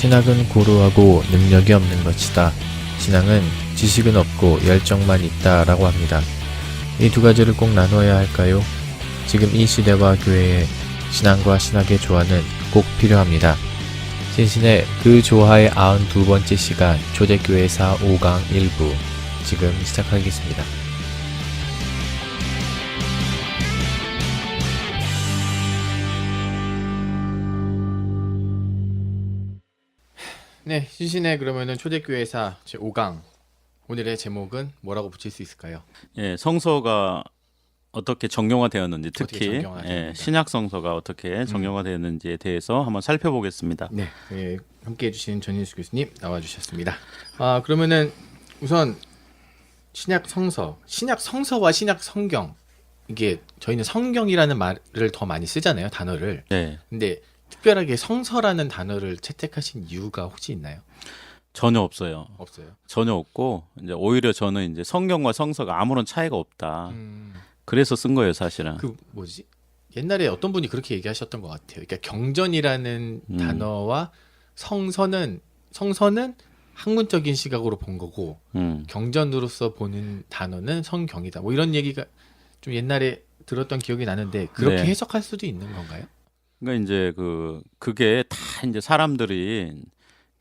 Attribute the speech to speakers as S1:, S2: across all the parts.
S1: 신학은 고루하고 능력이 없는 것이다. 신앙은 지식은 없고 열정만 있다 라고 합니다. 이 두 가지를 꼭 나눠야 할까요? 지금 이 시대와 교회에 신앙과 신학의 조화는 꼭 필요합니다. 신신의 그 조화의 92번째 시간 초대교회사 5강 1부 지금 시작하겠습니다. 네, 신신의 그러면은 초대교회사 제 5강 오늘의 제목은 뭐라고 붙일 수 있을까요?
S2: 예, 성서가 어떻게 정형화되었는지 특히. 예, 신약 성서가 어떻게 정형화되었는지에 대해서 한번 살펴보겠습니다.
S1: 네, 예, 함께 해 주신 전인수 교수님 나와주셨습니다. 아 그러면은 우선 신약 성서, 신약 성서와 신약 성경 이게 저희는 성경이라는 말을 더 많이 쓰잖아요 단어를.
S2: 네,
S1: 근데 특별하게 성서라는 단어를 채택하신 이유가 혹시 있나요?
S2: 전혀 없어요.
S1: 없어요.
S2: 전혀 없고 이제 오히려 저는 이제 성경과 성서가 아무런 차이가 없다.
S1: 음,
S2: 그래서 쓴 거예요, 사실은.
S1: 그 뭐지? 옛날에 어떤 분이 그렇게 얘기하셨던 것 같아요. 그러니까 경전이라는
S2: 음.
S1: 단어와 성서는 성서는 학문적인 시각으로 본 거고
S2: 음.
S1: 경전으로서 보는 단어는 성경이다. 뭐 이런 얘기가 좀 옛날에 들었던 기억이 나는데 그렇게
S2: 네.
S1: 해석할 수도 있는 건가요?
S2: 그러니까 이제 그 그게 다 이제 사람들이 그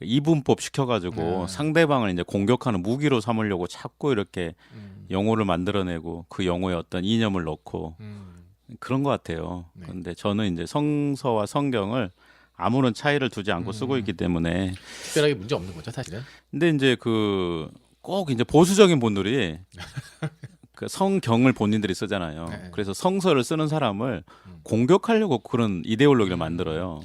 S2: 이분법 시켜가지고
S1: 음.
S2: 상대방을 이제 공격하는 무기로 삼으려고 자꾸 이렇게
S1: 음,
S2: 영어를 만들어내고 그 영어에 어떤 이념을 넣고
S1: 음,
S2: 그런 것 같아요.
S1: 네.
S2: 근데 저는 이제 성서와 성경을 아무런 차이를 두지 않고 쓰고
S1: 음.
S2: 있기 때문에
S1: 특별하게 문제 없는 거죠, 사실은.
S2: 근데 이제 그 꼭 이제 보수적인 분들이 그 성경을 본인들이 쓰잖아요.
S1: 네.
S2: 그래서 성서를 쓰는 사람을
S1: 음.
S2: 공격하려고 그런 이데올로기를
S1: 음.
S2: 만들어요.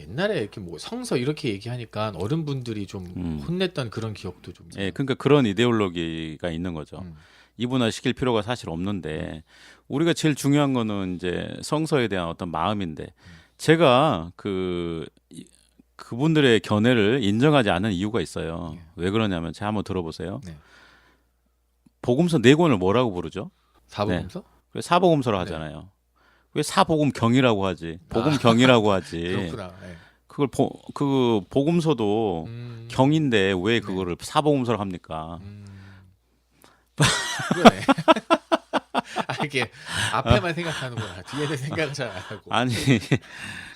S1: 옛날에 이렇게 뭐 성서 이렇게 얘기하니까 어른분들이 좀
S2: 음.
S1: 혼냈던 그런 기억도 좀.
S2: 예, 그러니까 그런 이데올로기가 있는 거죠.
S1: 음,
S2: 이분화 시킬 필요가 사실 없는데 우리가 제일 중요한 거는 이제 성서에 대한 어떤 마음인데 제가 그 이- 그분들의 견해를 인정하지 않은 이유가 있어요.
S1: 예.
S2: 왜 그러냐면 제가 한번 들어보세요.
S1: 네.
S2: 복음서 네 권을 뭐라고 부르죠?
S1: 사복음서?
S2: 왜 사복음서로
S1: 네.
S2: 하잖아요. 왜 사복음 경이라고 하지? 복음 경이라고 하지.
S1: 아. 그렇구나. 네.
S2: 그걸 보, 그 복음서도
S1: 음,
S2: 경인데 왜 그거를 사복음서로 합니까?
S1: 음. 그러네. 아, 이게 앞에만 생각하는구나. 뒤에는 생각을 잘 안 하고.
S2: 아니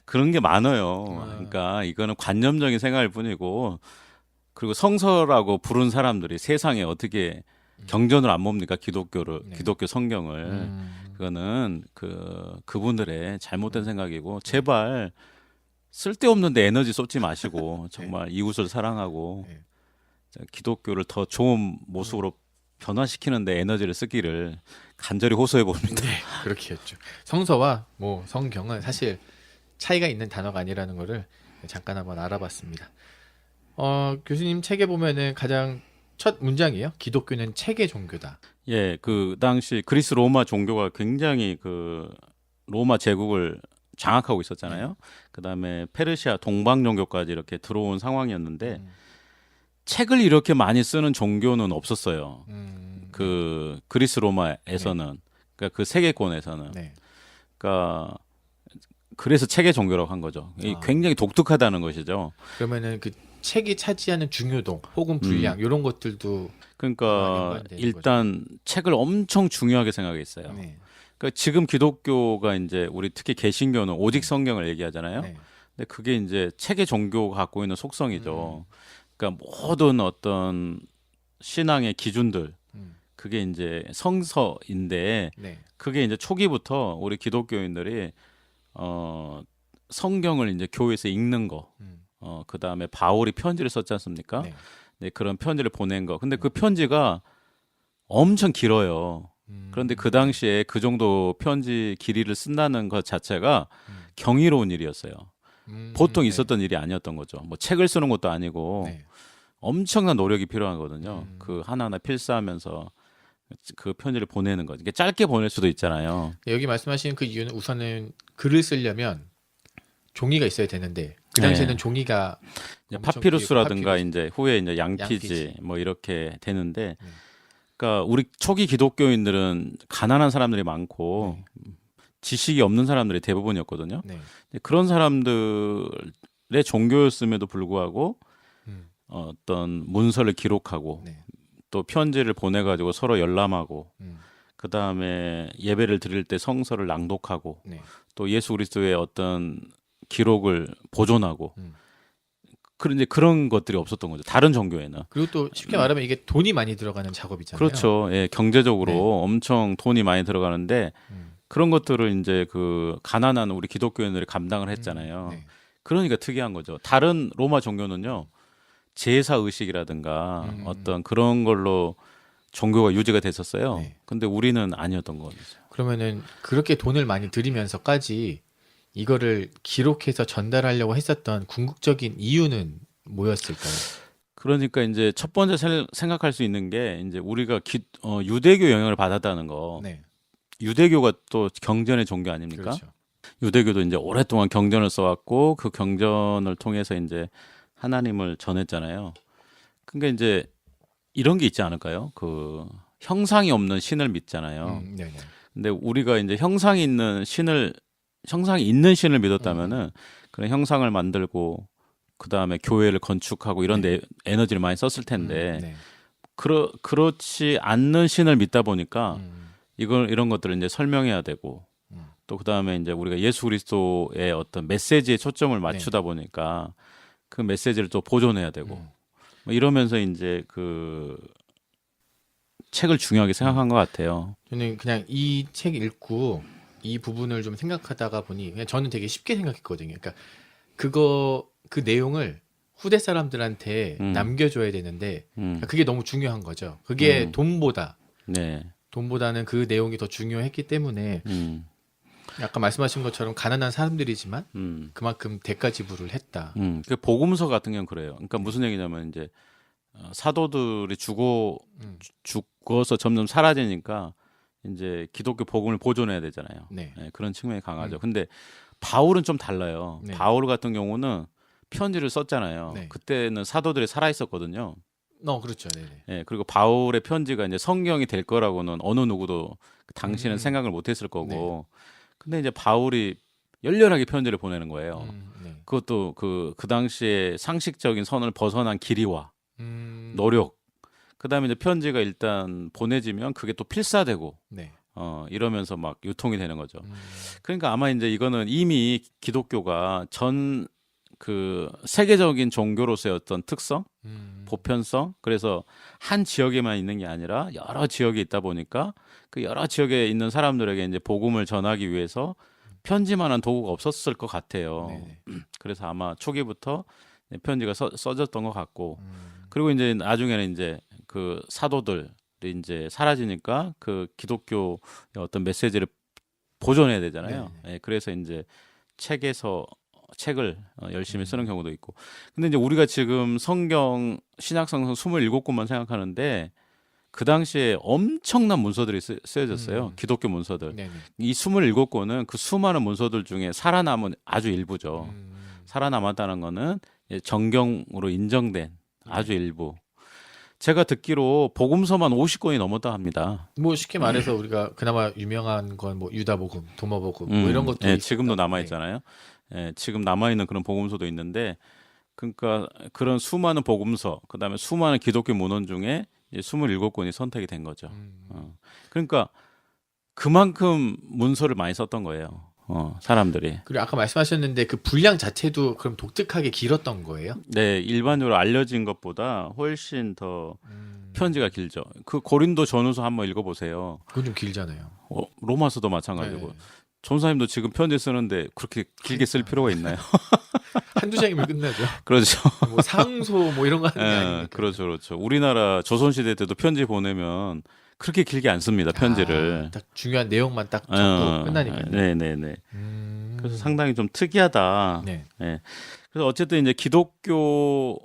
S2: 그런 게 많아요.
S1: 아.
S2: 그러니까 이거는 관념적인 생각일 뿐이고 그리고 성서라고 부른 사람들이 세상에 어떻게 경전을 안 봅니까 기독교를
S1: 음. 네.
S2: 기독교 성경을
S1: 음,
S2: 그거는 그 그분들의 잘못된 생각이고 제발 쓸데없는데 에너지 쏟지 마시고 정말 이웃을 사랑하고
S1: 네.
S2: 자, 기독교를 더 좋은 모습으로 변화시키는데 에너지를 쓰기를 간절히 호소해 봅니다.
S1: 네, 그렇게 했죠. 성서와 뭐 성경은 사실 차이가 있는 단어가 아니라는 거를 잠깐 한번 알아봤습니다. 어, 교수님 책에 보면은 가장 첫 문장이에요. 기독교는 체계 종교다.
S2: 예, 그 당시 그리스 로마 종교가 굉장히 그 로마 제국을 장악하고 있었잖아요. 그다음에 페르시아 동방 종교까지 이렇게 들어온 상황이었는데
S1: 음,
S2: 책을 이렇게 많이 쓰는 종교는 없었어요.
S1: 음,
S2: 그 그리스 로마에서는 그러니까 그 세계권에서는
S1: 네.
S2: 그러니까 그래서 책의 종교라고 한 거죠. 이
S1: 아.
S2: 굉장히 독특하다는 것이죠.
S1: 그러면은 그 책이 차지하는 중요도 혹은 분량 이런 것들도 아,
S2: 그러니까
S1: 연관되는
S2: 일단 책을 엄청 중요하게 생각했어요.
S1: 네.
S2: 그러니까 지금 기독교가 이제 우리 특히 개신교는 오직 성경을 얘기하잖아요.
S1: 네.
S2: 근데 그게 이제 책의 종교가 갖고 있는 속성이죠. 그러니까 모든 어떤 신앙의 기준들
S1: 음,
S2: 그게 이제 성서인데
S1: 네.
S2: 그게 이제 초기부터 우리 기독교인들이 어 성경을 이제 교회에서 읽는 거,
S1: 음,
S2: 어 그 다음에 바울이 편지를 썼지 않습니까?
S1: 네.
S2: 네, 그런 편지를 보낸 거. 근데 그 편지가 엄청 길어요.
S1: 음,
S2: 그런데 그 당시에 그 정도 편지 길이를 쓴다는 것 자체가
S1: 음.
S2: 경이로운 일이었어요.
S1: 음,
S2: 보통
S1: 네.
S2: 있었던 일이 아니었던 거죠. 뭐 책을 쓰는 것도 아니고
S1: 네.
S2: 엄청난 노력이 필요하거든요.
S1: 음.
S2: 그 하나하나 필사하면서 그 편지를 보내는 거. 이게 짧게 보낼 수도 있잖아요.
S1: 네, 여기 말씀하신 그 이유는 우선은 글을 쓰려면 종이가 있어야 되는데 그 당시에는
S2: 네.
S1: 종이가
S2: 이제 파피루스라든가
S1: 길고
S2: 이제 후에 이제 양피지,
S1: 양피지.
S2: 뭐 이렇게 되는데
S1: 네.
S2: 그러니까 우리 초기 기독교인들은 가난한 사람들이 많고 지식이 없는 사람들이 대부분이었거든요.
S1: 네.
S2: 그런 사람들의 종교였음에도 불구하고
S1: 음.
S2: 어떤 문서를 기록하고
S1: 네.
S2: 또 편지를 보내 가지고 서로 열람하고
S1: 음.
S2: 그 다음에 예배를 드릴 때 성서를 낭독하고
S1: 네.
S2: 또 예수 그리스도의 어떤 기록을 보존하고
S1: 음.
S2: 그런 이제 그런 것들이 없었던 거죠. 다른 종교에는.
S1: 그리고 또 쉽게 말하면 이게 돈이 많이 들어가는 작업이잖아요.
S2: 그렇죠. 예, 경제적으로
S1: 네.
S2: 엄청 돈이 많이 들어가는데
S1: 음.
S2: 그런 것들을 이제 그 가난한 우리 기독교인들이 감당을 했잖아요.
S1: 음, 네.
S2: 그러니까 특이한 거죠. 다른 로마 종교는요. 제사 의식이라든가
S1: 음.
S2: 어떤 그런 걸로 종교가 유지가 됐었어요.
S1: 네.
S2: 근데 우리는 아니었던 거죠.
S1: 그러면은 그렇게 돈을 많이 들이면서까지 이거를 기록해서 전달하려고 했었던 궁극적인 이유는 뭐였을까요?
S2: 그러니까 이제 첫 번째 생- 생각할 수 있는 게 이제 우리가 기, 어, 유대교 영향을 받았다는 거.
S1: 네.
S2: 유대교가 또 경전의 종교 아닙니까?
S1: 그렇죠.
S2: 유대교도 이제 오랫동안 경전을 써왔고 그 경전을 통해서 이제 하나님을 전했잖아요. 그러니까 이제 이런 게 있지 않을까요? 그 형상이 없는 신을 믿잖아요.
S1: 음, 네, 네.
S2: 근데 우리가 이제 형상이 있는 신을 형상이 있는 신을 믿었다면은 그런 형상을 만들고 그 다음에 교회를 건축하고 이런 데 에너지를 많이 썼을 텐데
S1: 음, 네.
S2: 그러 그렇지 않는 신을 믿다 보니까
S1: 음,
S2: 이걸 이런 것들을 이제 설명해야 되고
S1: 음.
S2: 또 그다음에 이제 우리가 예수 그리스도의 어떤 메시지에 초점을
S1: 네.
S2: 맞추다 보니까 그 메시지를 또 보존해야 되고
S1: 음.
S2: 뭐 이러면서 이제 그 책을 중요하게 생각한 것 같아요.
S1: 저는 그냥 이 책 읽고 이 부분을 좀 생각하다가 보니 그냥 저는 되게 쉽게 생각했거든요. 그러니까 그거 그 내용을 후대 사람들한테
S2: 음.
S1: 남겨줘야 되는데
S2: 음.
S1: 그게 너무 중요한 거죠. 그게
S2: 음.
S1: 돈보다
S2: 네.
S1: 돈보다는 그 내용이 더 중요했기 때문에
S2: 음.
S1: 아까 말씀하신 것처럼 가난한 사람들이지만
S2: 음.
S1: 그만큼 대가 지불을 했다.
S2: 음. 그 복음서 같은 경우는 그래요. 그러니까 무슨 얘기냐면 이제 어, 사도들이 죽어
S1: 음.
S2: 죽어서 점점 사라지니까 이제 기독교 복음을 보존해야 되잖아요.
S1: 네.
S2: 네, 그런 측면이 강하죠.
S1: 음.
S2: 근데 바울은 좀 달라요.
S1: 네.
S2: 바울 같은 경우는 편지를 썼잖아요.
S1: 네.
S2: 그때는 사도들이 살아 있었거든요.
S1: 어, 그렇죠. 네, 네.
S2: 예, 그리고 바울의 편지가 이제 성경이 될 거라고는 어느 누구도 그 당시는
S1: 음.
S2: 생각을 못 했을 거고. 근데 이제 바울이 열렬하게 편지를 보내는 거예요.
S1: 음, 네.
S2: 그것도 그, 그 당시에 상식적인 선을 벗어난 길이와
S1: 음,
S2: 노력. 그 다음에 이제 편지가 일단 보내지면 그게 또 필사되고,
S1: 네.
S2: 어, 이러면서 막 유통이 되는 거죠.
S1: 음,
S2: 그러니까 아마 이제 이거는 이미 기독교가 전 그 세계적인 종교로서의 어떤 특성,
S1: 음,
S2: 보편성, 그래서 한 지역에만 있는 게 아니라 여러 지역에 있다 보니까 그 여러 지역에 있는 사람들에게 이제 복음을 전하기 위해서 편지만한 도구가 없었을 것 같아요.
S1: 네네.
S2: 그래서 아마 초기부터 편지가 써, 써졌던 것 같고,
S1: 음,
S2: 그리고 이제 나중에는 이제 그 사도들이 이제 사라지니까 그 기독교의 어떤 메시지를 보존해야 되잖아요.
S1: 네네.
S2: 예, 그래서 이제 책에서 책을 어, 열심히
S1: 음.
S2: 쓰는 경우도 있고. 근데 이제 우리가 지금 성경 신약 성경 27권만 생각하는데 그 당시에 엄청난 문서들이 쓰, 쓰여졌어요.
S1: 음.
S2: 기독교 문서들.
S1: 네네.
S2: 이 27권은 그 수많은 문서들 중에 살아남은 아주 일부죠.
S1: 음,
S2: 살아남았다는 거는 정경으로 인정된 아주
S1: 네.
S2: 일부. 제가 듣기로 복음서만 50권이 넘었다 합니다.
S1: 뭐 쉽게 말해서 우리가 그나마 유명한 건 뭐 유다복음, 도마복음 뭐
S2: 음,
S1: 이런 것도
S2: 예. 지금도 남아
S1: 네.
S2: 있잖아요. 예, 지금 남아 있는 그런 복음서도 있는데 그러니까 그런 수많은 복음서, 그다음에 수많은 기독교 문헌 중에 이제 27권이 선택이 된 거죠.
S1: 음,
S2: 어. 그러니까 그만큼 문서를 많이 썼던 거예요. 어, 사람들이.
S1: 그리고 아까 말씀하셨는데 그 분량 자체도 그럼 독특하게 길었던 거예요?
S2: 네, 일반적으로 알려진 것보다 훨씬 더
S1: 음,
S2: 편지가 길죠. 그 고린도 전후서 한번 읽어보세요.
S1: 그건 좀 길잖아요.
S2: 어, 로마서도 마찬가지고.
S1: 네.
S2: 전사님도 지금 편지 쓰는데 그렇게 길게 쓸 필요가 있나요?
S1: 한두 장이면 끝나죠.
S2: 그렇죠.
S1: 뭐 상소 뭐 이런 거 하는 게
S2: 예,
S1: 아니니까.
S2: 그렇죠, 그렇죠. 우리나라 조선시대 때도 편지 보내면 그렇게 길게 안 씁니다. 편지를.
S1: 아, 딱 중요한 내용만 딱 적고
S2: 어,
S1: 끝나니까요.
S2: 네, 네, 네.
S1: 음,
S2: 그래서 상당히 좀 특이하다.
S1: 네.
S2: 그래서 어쨌든 이제 기독교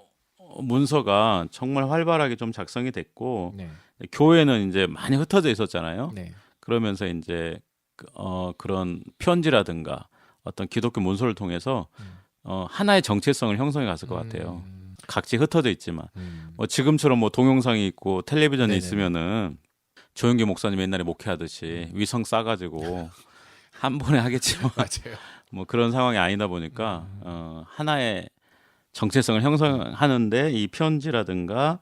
S2: 문서가 정말 활발하게 좀 작성이 됐고
S1: 네.
S2: 교회는 이제 많이 흩어져 있었잖아요.
S1: 네.
S2: 그러면서 이제 그, 어 그런 편지라든가 어떤 기독교 문서를 통해서
S1: 음.
S2: 어, 하나의 정체성을 형성해 갔을 것 같아요.
S1: 음,
S2: 각지 흩어져 있지만
S1: 음.
S2: 뭐 지금처럼 뭐 동영상이 있고 텔레비전에
S1: 네네네.
S2: 있으면은 조영기 목사님 옛날에 목회하듯이 위성 싸가지고 한 번에 하겠지만
S1: 맞아요.
S2: 뭐 그런 상황이 아니다 보니까 어, 하나의 정체성을 형성하는데 이 편지라든가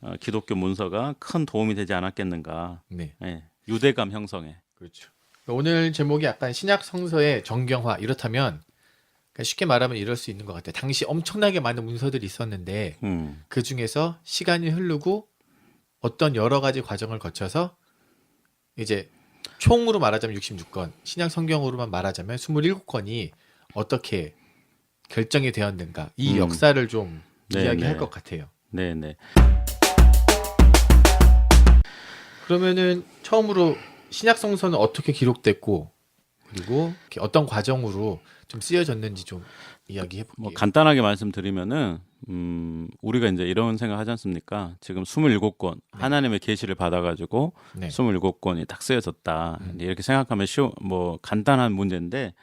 S2: 어, 기독교 문서가 큰 도움이 되지 않았겠는가.
S1: 네,
S2: 예, 유대감 형성에.
S1: 그렇죠. 오늘 제목이 약간 신약 성서의 정경화 이렇다면 그러니까 쉽게 말하면 이럴 수 있는 것 같아요. 당시 엄청나게 많은 문서들이 있었는데
S2: 음,
S1: 그 중에서 시간이 흐르고 어떤 여러 가지 과정을 거쳐서 이제 총으로 말하자면 66건, 신약 성경으로만 말하자면 27건이 어떻게 결정이 되었는가 이
S2: 음.
S1: 역사를 좀
S2: 네,
S1: 이야기할
S2: 네.
S1: 것 같아요.
S2: 네, 네.
S1: 그러면은 처음으로 신약 성서는 어떻게 기록됐고 그리고 어떤 과정으로 좀 쓰여졌는지 좀 이야기해 볼게요.
S2: 뭐 간단하게 말씀드리면은 음, 우리가 이제 이런 생각 하지 않습니까? 지금 27권 하나님의 계시를 받아 가지고
S1: 네.
S2: 27권이 딱 쓰여졌다.
S1: 음.
S2: 이렇게 생각하면 쉬워 뭐 간단한 문제인데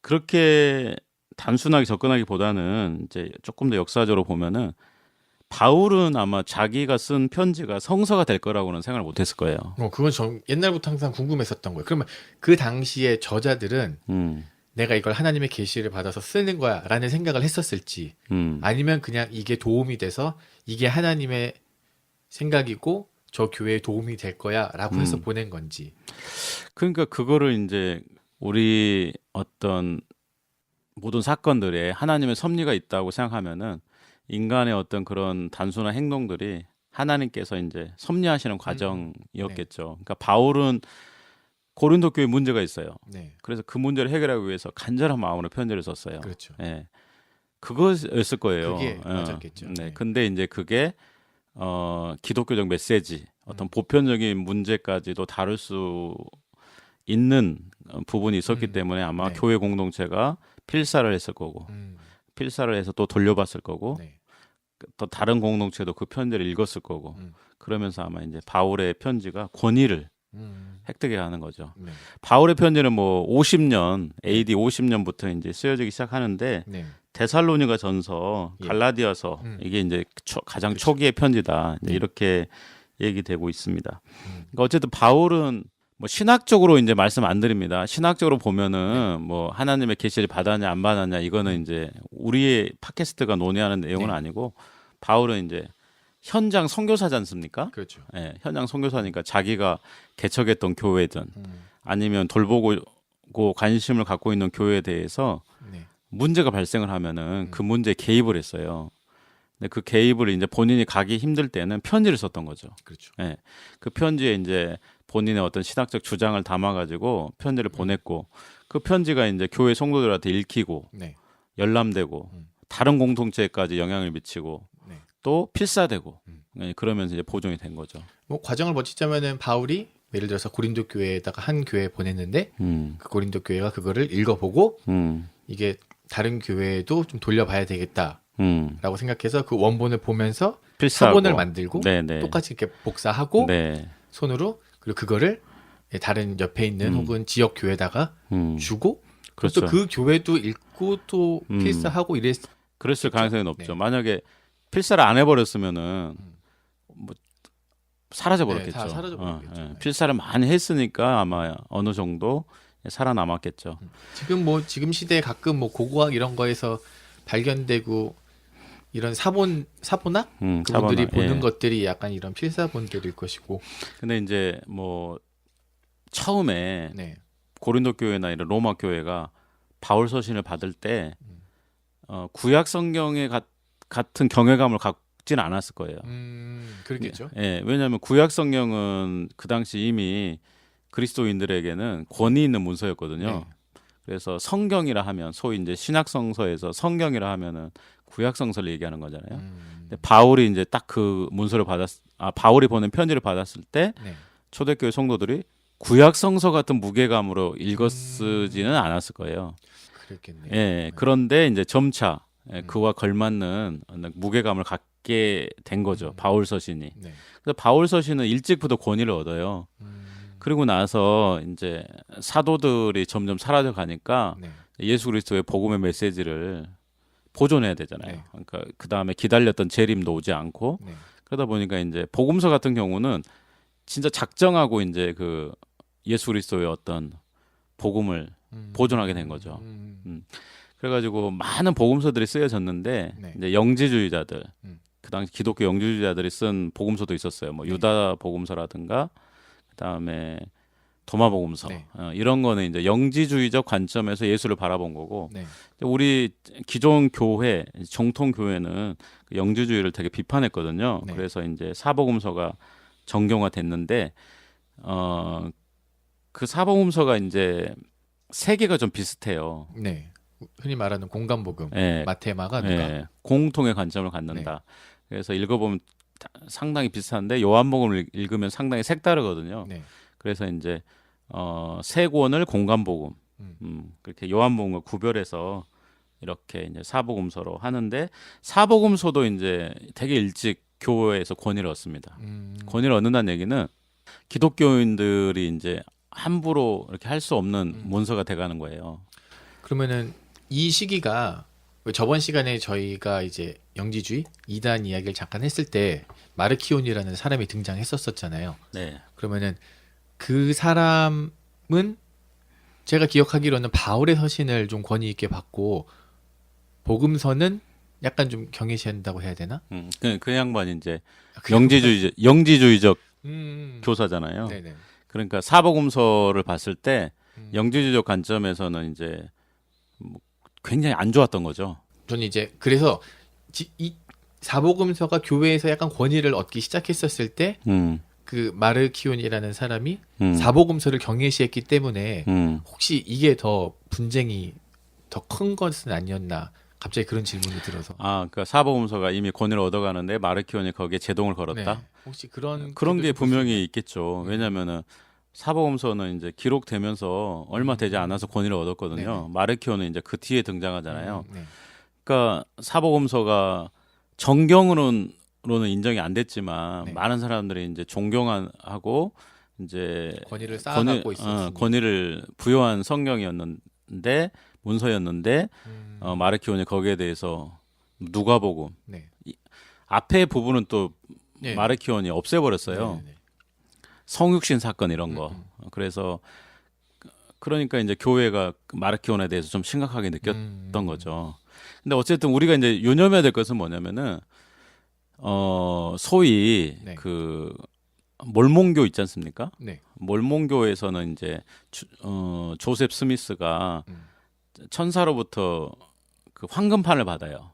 S2: 그렇게 단순하게 접근하기보다는 이제 조금 더 역사적으로 보면은 바울은 아마 자기가 쓴 편지가 성서가 될 거라고는 생각을 못 했을 거예요.
S1: 어, 그건 좀 옛날부터 항상 궁금했었던 거예요. 그러면 그 당시에 저자들은
S2: 음.
S1: 내가 이걸 하나님의 계시를 받아서 쓰는 거야라는 생각을 했었을지
S2: 음.
S1: 아니면 그냥 이게 도움이 돼서 이게 하나님의 생각이고 저 교회에 도움이 될 거야라고 해서
S2: 음.
S1: 보낸 건지.
S2: 그러니까 그거를 이제 우리 어떤 모든 사건들에 하나님의 섭리가 있다고 생각하면은 인간의 어떤 그런 단순한 행동들이 하나님께서 이제 섭리하시는 과정이었겠죠. 그러니까 바울은 고린도 교회 문제가 있어요.
S1: 네,
S2: 그래서 그 문제를 해결하기 위해서 간절한 마음으로 편지를 썼어요.
S1: 그렇죠.
S2: 예. 그거였을 거예요.
S1: 그게
S2: 어,
S1: 맞았겠죠.
S2: 네.
S1: 네.
S2: 근데 이제 그게 어 기독교적 메시지, 어떤 보편적인 문제까지도 다룰 수 있는 어, 부분이 있었기
S1: 음,
S2: 때문에 아마
S1: 네.
S2: 교회 공동체가 필사를 했을 거고
S1: 음,
S2: 필사를 해서 또 돌려봤을 거고
S1: 네.
S2: 또 다른 공동체도 그 편지를 읽었을 거고
S1: 음.
S2: 그러면서 아마 이제 바울의 편지가 권위를
S1: 음,
S2: 획득해 가는 거죠.
S1: 네.
S2: 바울의 편지는 뭐 50년 AD 50년부터 이제 쓰여지기 시작하는데
S1: 네.
S2: 데살로니가 전서,
S1: 예.
S2: 갈라디아서
S1: 음.
S2: 이게 이제 초- 가장
S1: 그쵸.
S2: 초기의 편지다
S1: 네.
S2: 이렇게 얘기되고 있습니다.
S1: 음.
S2: 그러니까 어쨌든 바울은 뭐 신학적으로 이제 말씀 안 드립니다. 신학적으로 보면은
S1: 네.
S2: 뭐 하나님의 계시를 받았냐 안 받았냐 이거는 이제 우리의 팟캐스트가 논의하는 내용은
S1: 네.
S2: 아니고 바울은 이제 현장 선교사지 않습니까?
S1: 그렇죠.
S2: 예, 현장 선교사니까 자기가 개척했던 교회든
S1: 음,
S2: 아니면 돌보고 고 관심을 갖고 있는 교회에 대해서
S1: 네.
S2: 문제가 발생을 하면은
S1: 음.
S2: 그 문제에 개입을 했어요. 근데 그 개입을 이제 본인이 가기 힘들 때는 편지를 썼던 거죠.
S1: 그렇죠.
S2: 예. 그 편지에 이제 본인의 어떤 신학적 주장을 담아가지고 편지를 보냈고 그 편지가 이제 교회 성도들한테 읽히고
S1: 네.
S2: 열람되고
S1: 음.
S2: 다른 공동체까지 영향을 미치고
S1: 네.
S2: 또 필사되고
S1: 음.
S2: 예, 그러면서 이제 보존이 된 거죠.
S1: 뭐 과정을 거치자면은 바울이 예를 들어서 고린도 교회에다가 한 교회에 보냈는데
S2: 음,
S1: 그 고린도 교회가 그거를 읽어보고
S2: 음,
S1: 이게 다른 교회에도 좀 돌려봐야 되겠다라고
S2: 음.
S1: 생각해서 그 원본을 보면서
S2: 필사하고.
S1: 서본을 만들고
S2: 네네.
S1: 똑같이 이렇게 복사하고
S2: 네.
S1: 손으로 그리고 그거를 다른 옆에 있는
S2: 음.
S1: 혹은 지역 교회에다가
S2: 음.
S1: 주고
S2: 그렇죠.
S1: 또그 교회도 읽고 또
S2: 음.
S1: 필사하고 이랬
S2: 그랬을 가능성이 높죠.
S1: 네. 음.
S2: 만약에 필사를 안 해버렸으면은 뭐 사라져 버렸겠죠.
S1: 네, 다 사라져 버렸겠죠. 네.
S2: 필사를 많이 했으니까 아마 어느 정도 살아남았겠죠.
S1: 지금 뭐 지금 시대에 가끔 뭐 고고학 이런 거에서 발견되고 이런 사본 사본학
S2: 음,
S1: 그분들이
S2: 사바나,
S1: 보는
S2: 예.
S1: 것들이 약간 이런 필사본들일 것이고
S2: 근데 이제 뭐 처음에
S1: 네.
S2: 고린도 교회나 이런 로마 교회가 바울 서신을 받을 때
S1: 음.
S2: 어, 구약 성경의 가- 같은 경외감을 갖진 않았을 거예요.
S1: 음 그렇겠죠.
S2: 예, 왜냐하면 구약 성경은 그 당시 이미 그리스도인들에게는 권위 있는 문서였거든요.
S1: 네.
S2: 그래서 성경이라 하면 소위 이제 신약 성서에서 성경이라 하면은 구약 성서를 얘기하는 거잖아요.
S1: 음,
S2: 근데 바울이 이제 딱 그 문서를 받았 아 바울이 보낸 편지를 받았을 때
S1: 네.
S2: 초대교회 성도들이 구약 성서 같은 무게감으로 읽었지는 않았을 거예요.
S1: 그랬겠네요.
S2: 예. 그런데 이제 점차 예,
S1: 음.
S2: 그와 걸맞는 무게감을 갖게 된 거죠.
S1: 음.
S2: 바울 서신이.
S1: 네.
S2: 그래서 바울 서신은 일찍부터 권위를 얻어요.
S1: 음,
S2: 그리고 나서 이제 사도들이 점점 사라져 가니까
S1: 네.
S2: 예수 그리스도의 복음의 메시지를 보존해야 되잖아요.
S1: 네.
S2: 그러니까 그 다음에 기다렸던 재림도 오지 않고
S1: 네.
S2: 그러다 보니까 이제 복음서 같은 경우는 진짜 작정하고 이제 그 예수 그리스도의 어떤 복음을
S1: 음.
S2: 보존하게 된 거죠.
S1: 음.
S2: 그래가지고 많은 복음서들이 쓰여졌는데
S1: 네.
S2: 이제 영지주의자들
S1: 음.
S2: 그 당시 기독교 영지주의자들이 쓴 복음서도 있었어요. 뭐
S1: 네.
S2: 유다 복음서라든가 그다음에 도마 복음서
S1: 네.
S2: 어, 이런 거는 이제 영지주의적 관점에서 예수를 바라본 거고
S1: 네.
S2: 우리 기존 교회 정통 교회는 그 영지주의를 되게 비판했거든요.
S1: 네.
S2: 그래서 이제 사복음서가 정경화됐는데 어그 사복음서가 이제 세 개가 좀 비슷해요.
S1: 네. 흔히 말하는 공간복음,
S2: 예,
S1: 마태, 마가, 누가.
S2: 예, 공통의 관점을 갖는다. 그래서 읽어보면 다- 상당히 비슷한데 요한복음을 읽- 읽으면 상당히 색다르거든요.
S1: 네.
S2: 그래서 이제 어, 세 권을 공간복음,
S1: 음.
S2: 음, 그렇게 요한복음과 구별해서 이렇게 이제 사복음서로 하는데 사복음서도 이제 되게 일찍 교회에서 권위를 얻습니다.
S1: 음.
S2: 권위를 얻는다는 얘기는 기독교인들이 이제 함부로 이렇게 할 수 없는
S1: 음.
S2: 문서가 돼가는 거예요.
S1: 그러면은 이 시기가 저번 시간에 저희가 이제 영지주의 이단 이야기를 잠깐 했을 때 마르키온이라는 사람이 등장했었었잖아요.
S2: 네,
S1: 그러면은 그 사람은 제가 기억하기로는 바울의 서신을 좀 권위 있게 받고 복음서는 약간 좀 경외시한다고 해야 되나?
S2: 음, 그, 그 양반이 이제
S1: 그
S2: 영지주의 영지주의적
S1: 음.
S2: 교사잖아요.
S1: 네네.
S2: 그러니까 사복음서를 봤을 때
S1: 음.
S2: 영지주의적 관점에서는 이제 뭐 굉장히 안 좋았던 거죠.
S1: 저는 이제 그래서 지- 이 사복음서가 교회에서 약간 권위를 얻기 시작했었을 때
S2: 음,
S1: 그 마르키온이라는 사람이
S2: 음,
S1: 사복음서를 경외시했기 때문에
S2: 음.
S1: 혹시 이게 더 분쟁이 더 큰 것은 아니었나 갑자기 그런 질문이 들어서
S2: 아, 그러니까 사복음서가 이미 권위를 얻어가는데 마르키온이 거기에 제동을 걸었다.
S1: 네. 혹시 그런
S2: 그런 게 분명히 있겠죠.
S1: 음.
S2: 왜냐면은 사복음서는 이제 기록되면서 얼마 되지 않아서 권위를 얻었거든요.
S1: 음. 네네.
S2: 마르키오는 이제 그 뒤에
S1: 있-
S2: 등장하잖아요.
S1: 음, 네.
S2: 그러니까 사복음서가 정경으로는 로는 인정이 안 됐지만
S1: 네.
S2: 많은 사람들이 이제 존경하고 이제
S1: 권위를
S2: 권위,
S1: 쌓아가고
S2: 어,
S1: 있었으니
S2: 권위를 부여한 성경이었는데 문서였는데
S1: 음,
S2: 어, 마르키온이 거기에 대해서 누가복음
S1: 네.
S2: 앞에 부분은 또
S1: 네.
S2: 마르키온이 없애버렸어요.
S1: 네, 네, 네.
S2: 성육신 사건 이런 거.
S1: 음,
S2: 어, 그래서 그러니까 이제 교회가 그 마르키온에 대해서 좀 심각하게 느꼈던
S1: 음,
S2: 거죠. 근데 어쨌든 우리가 이제 유념해야 될 것은 뭐냐면은 어 소위
S1: 네.
S2: 그 몰몬교 있지 않습니까?
S1: 네.
S2: 몰몬교에서는 이제 주, 어 조셉 스미스가
S1: 음.
S2: 천사로부터 그 황금판을 받아요.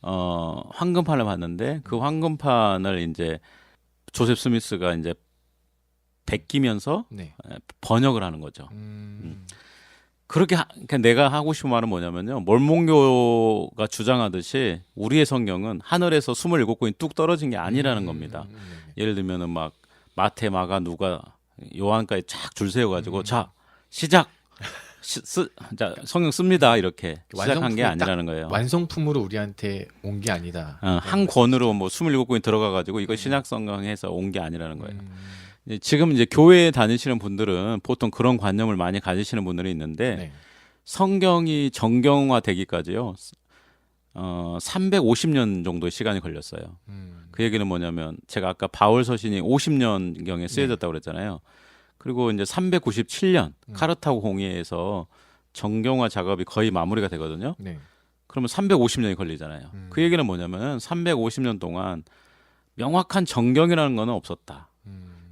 S2: 어 황금판을 받는데 그 황금판을 이제 조셉 스미스가 이제 베끼면서
S1: 네.
S2: 번역을 하는 거죠.
S1: 음,
S2: 그렇게 하, 그러니까 내가 하고 싶은 말은 뭐냐면요. 몰몬교가 주장하듯이 우리의 성경은 하늘에서 27권이 뚝 떨어진 게 아니라는
S1: 음,
S2: 겁니다.
S1: 음, 음, 네, 네.
S2: 예를 들면은 막 마태, 마가, 누가, 요한까지 쫙 줄 세워 가지고
S1: 음.
S2: 자, 시작. 시, 쓰, 자, 성경 씁니다. 이렇게 시작한 게 아니라는 거예요.
S1: 완성품으로 우리한테 온 게 아니다.
S2: 어, 한 권으로 뭐 27권이 들어가 가지고 이거
S1: 음.
S2: 신약 성경에서 온 게 아니라는 거예요.
S1: 음,
S2: 지금 이제 교회에 다니시는 분들은 보통 그런 관념을 많이 가지시는 분들이 있는데
S1: 네.
S2: 성경이 정경화 되기까지요. 어, 350년 정도의 시간이 걸렸어요.
S1: 음,
S2: 그 얘기는 뭐냐면 제가 아까 바울 서신이 50년 경에
S1: 네.
S2: 쓰여졌다고 그랬잖아요. 그리고 이제 397년
S1: 음.
S2: 카르타고 공의에서 정경화 작업이 거의 마무리가 되거든요.
S1: 네.
S2: 그러면 350년이 걸리잖아요.
S1: 음.
S2: 그 얘기는 뭐냐면 350년 동안 명확한 정경이라는 거는 없었다.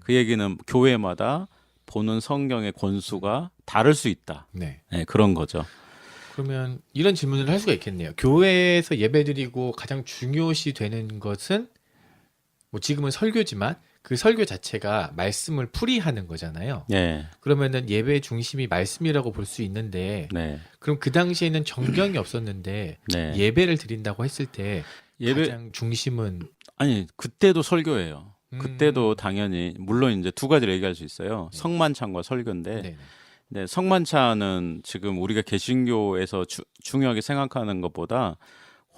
S1: 음,
S2: 그 얘기는 교회마다 보는 성경의 권수가 다를 수 있다.
S1: 네.
S2: 네, 그런 거죠.
S1: 그러면 이런 질문을 할 수가 있겠네요. 교회에서 예배드리고 가장 중요시 되는 것은 뭐 지금은 설교지만 그 설교 자체가 말씀을 풀이하는 거잖아요.
S2: 네,
S1: 그러면은 예배 중심이 말씀이라고 볼 수 있는데
S2: 네,
S1: 그럼 그 당시에는 정경이 없었는데
S2: 네.
S1: 예배를 드린다고 했을 때
S2: 예배
S1: 가장 중심은
S2: 아니 그때도 설교예요.
S1: 음,
S2: 그때도 당연히 물론 이제 두 가지를 얘기할 수 있어요.
S1: 네.
S2: 성만찬과 설교인데
S1: 네.
S2: 네, 성만찬은 지금 우리가 개신교에서 주- 중요하게 생각하는 것보다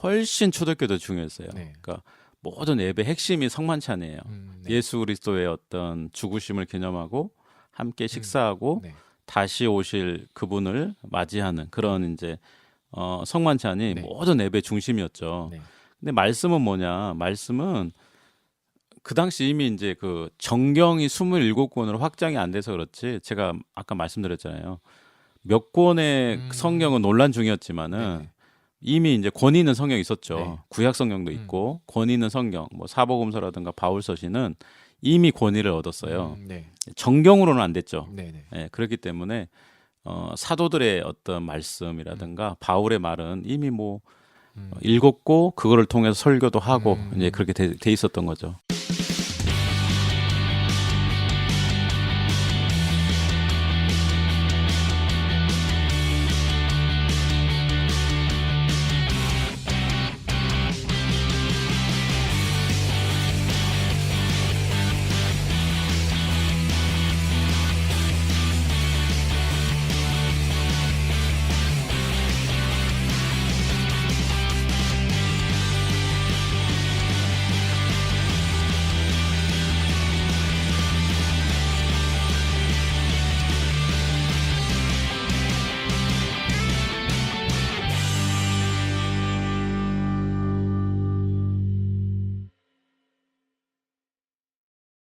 S2: 훨씬 초대교도 중요했어요.
S1: 네.
S2: 그러니까 모든 예배 핵심이 성만찬이에요.
S1: 음, 네.
S2: 예수 그리스도의 어떤 죽으심을 기념하고 함께 식사하고
S1: 네.
S2: 다시 오실 그분을 맞이하는 그런 이제 어, 성만찬이
S1: 네.
S2: 모든 예배 중심이었죠.
S1: 네.
S2: 근데 말씀은 뭐냐? 말씀은 그 당시 이미 이제 그 정경이 27 권으로 확장이 안 돼서 그렇지 제가 아까 말씀드렸잖아요. 몇 권의
S1: 음.
S2: 성경은 논란 중이었지만은
S1: 네네.
S2: 이미 이제 권위 있는 성경이 있었죠.
S1: 네.
S2: 구약 성경도 있고 권위 있는 성경, 뭐 사복음서라든가 바울서시는 이미 권위를 얻었어요.
S1: 음, 네.
S2: 정경으로는 안 됐죠.
S1: 네네.
S2: 예, 그렇기 때문에 어, 사도들의 어떤 말씀이라든가 바울의 말은 이미 뭐
S1: 음.
S2: 어, 읽었고 그거를 통해서 설교도 하고
S1: 음.
S2: 이제 그렇게 돼, 돼 있었던 거죠.